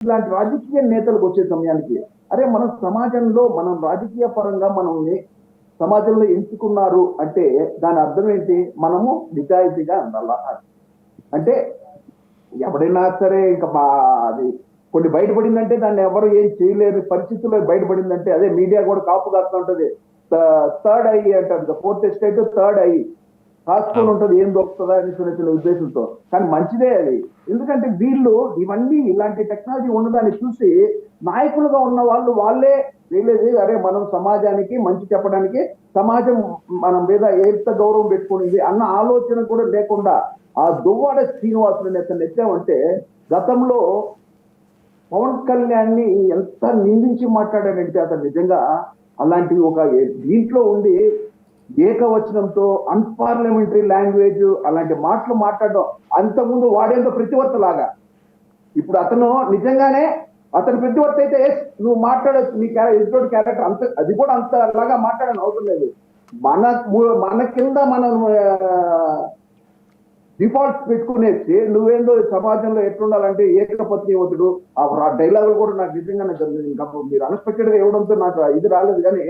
ఇలాంటి రాజకీయ నేతలకు వచ్చే సమయానికి అరే మన సమాజంలో మనం రాజకీయ పరంగా మనల్ని సమాజంలో ఎంచుకున్నారు అంటే దాని అర్థం ఏంటి? మనము నిజాయితీగా ఉండాలా? అంటే ఎవడైనా సరే ఇంకా అది కొన్ని బయటపడిందంటే దాన్ని ఎవరు ఏం చేయలేని పరిస్థితుల్లో బయటపడిందంటే అదే మీడియా కూడా కాపు కాస్తూ ఉంటుంది. థర్డ్ ఐ అంటారు ఫోర్త్ స్టేట్ థర్డ్ ఐ కాసుకొని ఉంటది ఏం దొరుకుతుందా అని చిన్న చిన్న ఉద్దేశంతో. కానీ మంచిదే అది. ఎందుకంటే వీళ్ళు ఇవన్నీ ఇలాంటి టెక్నాలజీ ఉన్నదాన్ని చూసి నాయకులుగా ఉన్న వాళ్ళు వాళ్ళే వీళ్ళేది అరే మనం సమాజానికి మంచి చెప్పడానికి సమాజం మనం మీద ఎంత గౌరవం పెట్టుకునింది అన్న ఆలోచన కూడా లేకుండా ఆ దువ్వాడ శ్రీనివాసుని అతను ఎత్తామంటే గతంలో పవన్ కళ్యాణ్ని ఎంత నిందించి మాట్లాడాడంటే అతను నిజంగా అలాంటి ఒక దీంట్లో ఉండి ఏకవచనంతో అన్పార్లమెంటరీ లాంగ్వేజ్ అలాంటి మాటలు మాట్లాడడం అంతకుముందు వాడేందో ప్రతివర్త లాగా ఇప్పుడు అతను నిజంగానే అతను ప్రతివర్త అయితే నువ్వు మాట్లాడచ్చు నీ ఎదుటి క్యారెక్టర్ అంత అది కూడా అంత లాగా మాట్లాడని అవసరం లేదు. మన మన కింద మనం డిఫాల్ట్స్ పెట్టుకునేసి నువ్వేందో సమాజంలో ఎట్లుండాలంటే ఏకపత్నివతుడు ఆ డైలాగులు కూడా నాకు నిజంగానే జరిగింది. ఇంకా మీరు అన్ఎక్స్పెక్టెడ్గా ఇవ్వడంతో నాకు ఇది రాలేదు. కానీ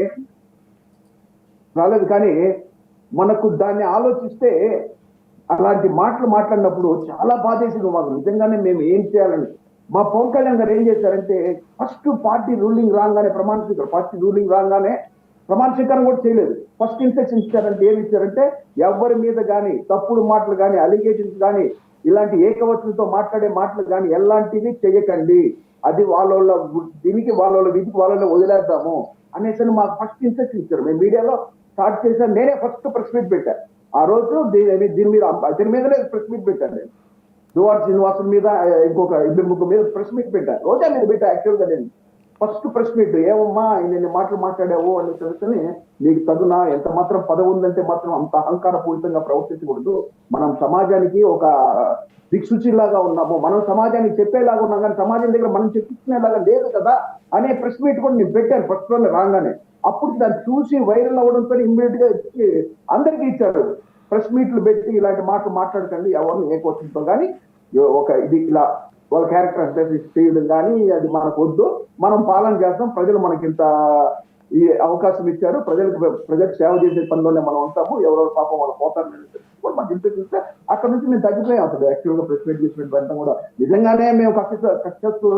రాలేదు. కానీ మనకు దాన్ని ఆలోచిస్తే అలాంటి మాటలు మాట్లాడినప్పుడు చాలా బాధేసింది మాకు. నిజంగానే మేము ఏం చేయాలని. మా పవన్ కళ్యాణ్ గారు ఏం చేశారంటే ఫస్ట్ పార్టీ రూలింగ్ రాగానే ప్రమాణ స్వీకారం పార్టీ రూలింగ్ రాగానే ప్రమాణ స్వీకారం కూడా చేయలేదు. ఫస్ట్ ఇన్స్ట్రక్షన్ ఇచ్చారంటే ఏమి ఇచ్చారంటే ఎవరి మీద కానీ తప్పుడు మాటలు కానీ అలిగేషన్స్ కానీ ఇలాంటి ఏకవచనంతో మాట్లాడే మాటలు కానీ ఎలాంటివి చేయకండి. అది వాళ్ళ దీనికి వాళ్ళ వాళ్ళ విధికి వాళ్ళ వదిలేద్దాము అనేసి మాకు ఫస్ట్ ఇన్స్ట్రక్షన్ ఇచ్చారు. మేము మీడియాలో స్టార్ట్ చేశాను నేనే ఫస్ట్ ప్రెస్ మీట్ పెట్టాను ఆ రోజు దీని దీని మీద దీని మీదనే ప్రెస్ మీట్ పెట్టాను నేను. దువార్ శ్రీనివాసుల మీద ఇంకొక ఇద్దరు ముగ్గురు మీద ప్రెస్ మీట్ పెట్టాను రోజా నేను పెట్టా యాక్చువల్గా నేను. ఫస్ట్ ప్రెస్ మీట్ ఏమమ్మా ఇన్ని మాటలు మాట్లాడావు అని తెలుసుని నీకు తగున ఎంత మాత్రం పదవి ఉందంటే మాత్రం అంత అహంకారపూరితంగా ప్రవర్తించకూడదు. మనం సమాజానికి ఒక దిక్సూచిలాగా ఉన్నాము. మనం సమాజానికి చెప్పేలాగా ఉన్నాం కానీ సమాజం దగ్గర మనం చెప్పించుకునేలాగా లేదు కదా అనే ప్రెస్ మీట్ కూడా నేను పెట్టాను ఫస్ట్ వల్ల రాగానే. అప్పుడు దాన్ని చూసి వైరల్ అవ్వడంతో ఇమ్మీడియట్గా ఇచ్చి అందరికీ ఇచ్చారు. ప్రెస్ మీట్లు పెట్టి ఇలాంటి మాటలు మాట్లాడకండి ఎవరు ఏ క్వశ్చన్తో కానీ ఒక ఇది ఇలా వాళ్ళ క్యారెక్టర్ అంటే చేయడం కానీ అది మనకు వద్దు. మనం పాలన చేస్తాం. ప్రజలు మనకి ఇంత ఈ అవకాశం ఇచ్చారు. ప్రజలకు ప్రజలకు సేవ చేసే పనిలోనే మనం ఉంటాము. ఎవరెవరు పాపం వాళ్ళు పోతారు కూడా మాకు ఇంత చూస్తే అక్కడ నుంచి మేము తగ్గిపోయాం అసలు. యాక్చువల్గా ప్రెస్ మీట్ చేసిన వెంటనే కూడా. నిజంగానే మేము కక్ష కక్షత్వ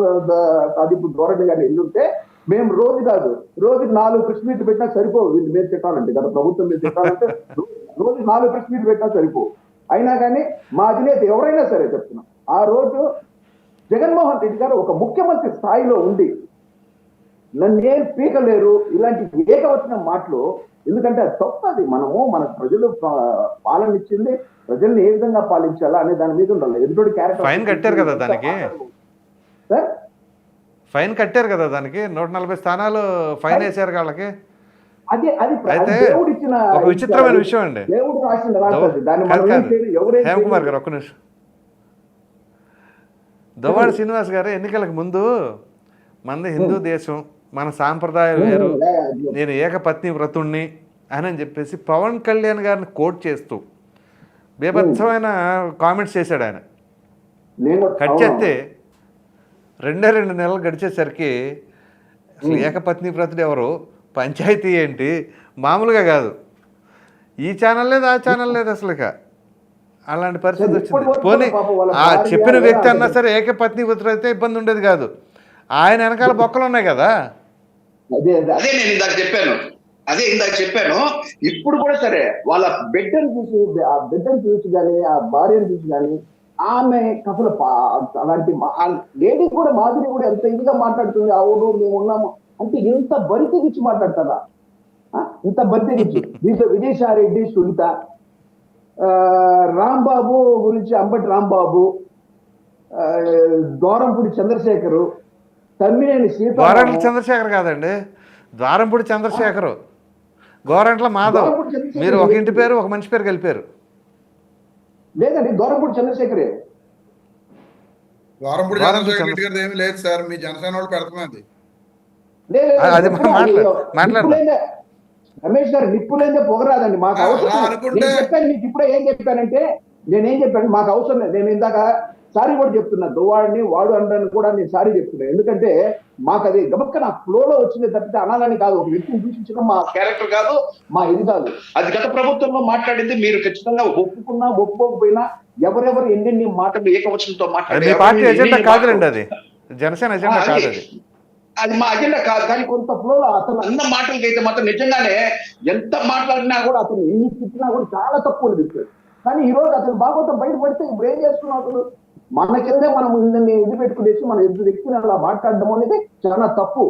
సాధింపు ధోరణి కానీ ఎల్లుంటే మేము రోజు కాదు రోజుకి నాలుగు ప్రెస్ మీట్లు పెట్టినా సరిపోవు. వీళ్ళు మీరు తిట్టాలంటే గత ప్రభుత్వం మీద తిట్టాలంటే రోజు నాలుగు ప్రెస్ మీట్లు పెట్టినా సరిపోవు. అయినా కానీ మా అధినేత ఎవరైనా సరే చెప్తున్నాం. ఆ రోజు జగన్మోహన్ రెడ్డి గారు ఒక ముఖ్యమంత్రి స్థాయిలో ఉండి నన్నేం పీకలేరు ఇలాంటి ఏకవచన మాటలు ఎందుకంటే అది తప్పది. మనము మన ప్రజలు పాలన ఇచ్చింది ప్రజల్ని ఏ విధంగా పాలించాలా అనే దాని మీద ఉండాలి. ఎదుటి క్యారెక్టర్ ఫైన్ కట్టారు కదా దానికి. సార్? ఫైన్ కట్టారు కదా దానికి? నూట నలభై స్థానాలు ఫైన్ వేశారు వాళ్ళకి? అదే అది దేవుడు ఇచ్చిన ఒక విచిత్రమైన విషయం అండి. దేవుడు రాసిన దాన్ని హేమకుమార్. గారు ఒక్క నిమిషం. దువ్వాడ శ్రీనివాస్ గారు ఎన్నికలకు ముందు మనది హిందూ దేశం మన సాంప్రదాయాలు వేరు. నేను ఏకపత్ని వ్రతుణ్ణి అని అని చెప్పేసి పవన్ కళ్యాణ్ గారిని కోట్ చేస్తూ బీభత్సమైన కామెంట్స్ చేశాడు ఆయన. కట్. చేస్తే రెండే రెండు నెలలు గడిచేసరికి అసలు ఏకపత్ని వ్రతుడు ఎవరు? పంచాయతీ ఏంటి? మామూలుగా కాదు. ఈ ఛానల్ లేదు ఆ ఛానల్ లేదు అసలు ఇక. అలాంటి పరిస్థితి వచ్చింది. పోనీ ఆ చెప్పిన వ్యక్తి అన్నా సరే ఏకపత్ని వ్రతుడు అయితే ఇబ్బంది ఉండేది కాదు. ఆయన వెనకాల బొక్కలు ఉన్నాయి కదా. అదే అదే నేను ఇందాక చెప్పాను. అదే ఇందాక చెప్పాను. ఇప్పుడు కూడా సరే వాళ్ళ బిడ్డను చూసి ఆ బిడ్డను చూసి కానీ ఆ భార్యను చూసి కానీ ఆమె అసలు పా- అలాంటి లేడీ కూడా మాధురి కూడా ఎంత ఇదిగా మాట్లాడుతుంది. అవును మేము ఉన్నాము. అంటే ఇంత బరి తెగించి మాట్లాడతారా? ఇంత బరి తెగించి దీంట్లో విజయసాయిరెడ్డి సునీత ఆ, రాంబాబు గురించి అంబటి రాంబాబు ఆ, దూరంపూడి చంద్రశేఖరు తమ్మినేని సీత చంద్రశేఖర్ కాదండి. ద్వారంపూడి చంద్రశేఖరు. గోరంట్ల మాధవ్. ద్వారంపూడి మీరు ఒక ఇంటి పేరు ఒక మనిషి పేరు కలిపారు. లేదండి దూరంపూడి చంద్రశేఖరే. ఏమీ లేదు సార్ మీ జనసేన వాళ్ళు పెడుతున్నది. అది మనం నిప్పులు- రమేష్ గారు నిప్పులేందే పొగరాదండి. మాకు అవసరం నేను చెప్పాను మీకు ఇప్పుడే ఏం చెప్పానంటే నేనేం చెప్పాను మాకు అవసరం లేదు. నేను ఇందాక సారీ కూడా చెప్తున్నా. దువ్వాడిని వాడు అనడానికి కూడా నేను సారీ చెప్తున్నా. ఎందుకంటే మాకు అది గమక్క నా ఫ్లోలో వచ్చింది తప్పితే అనాలని కాదు. ఒక వ్యక్తిని దూషించడం మా క్యారెక్టర్ కాదు మా ఇది కాదు. అది గత ప్రభుత్వంలో మాట్లాడింది. మీరు ఖచ్చితంగా ఒప్పుకున్నా ఒప్పుకోకపోయినా ఎవరెవరు ఎన్నెన్ని మాటలు ఏకవచనంతో మాట్లాడారు పార్టీ ఎజెండా కాదులేండి అది. జనసేన ఎజెండా కాదు అది- అది మా అజెండా కాదు. కానీ కొంత అతను అన్న మాటలకి అయితే మాత్రం నిజంగానే ఎంత మాట్లాడినా కూడా అతను ఎన్ని తిట్టినా కూడా చాలా తప్పు అనిపిస్తుంది. కానీ ఈ రోజు అతను భాగవతం బయటపడితే ఇప్పుడు ఏం చేస్తున్నాం అతను? మన కిందే మనం ఇన్ని ఇది పెట్టుకునేసి మన ఎదురు వ్యక్తిని అలా మాట్లాడడం అనేది చాలా తప్పు.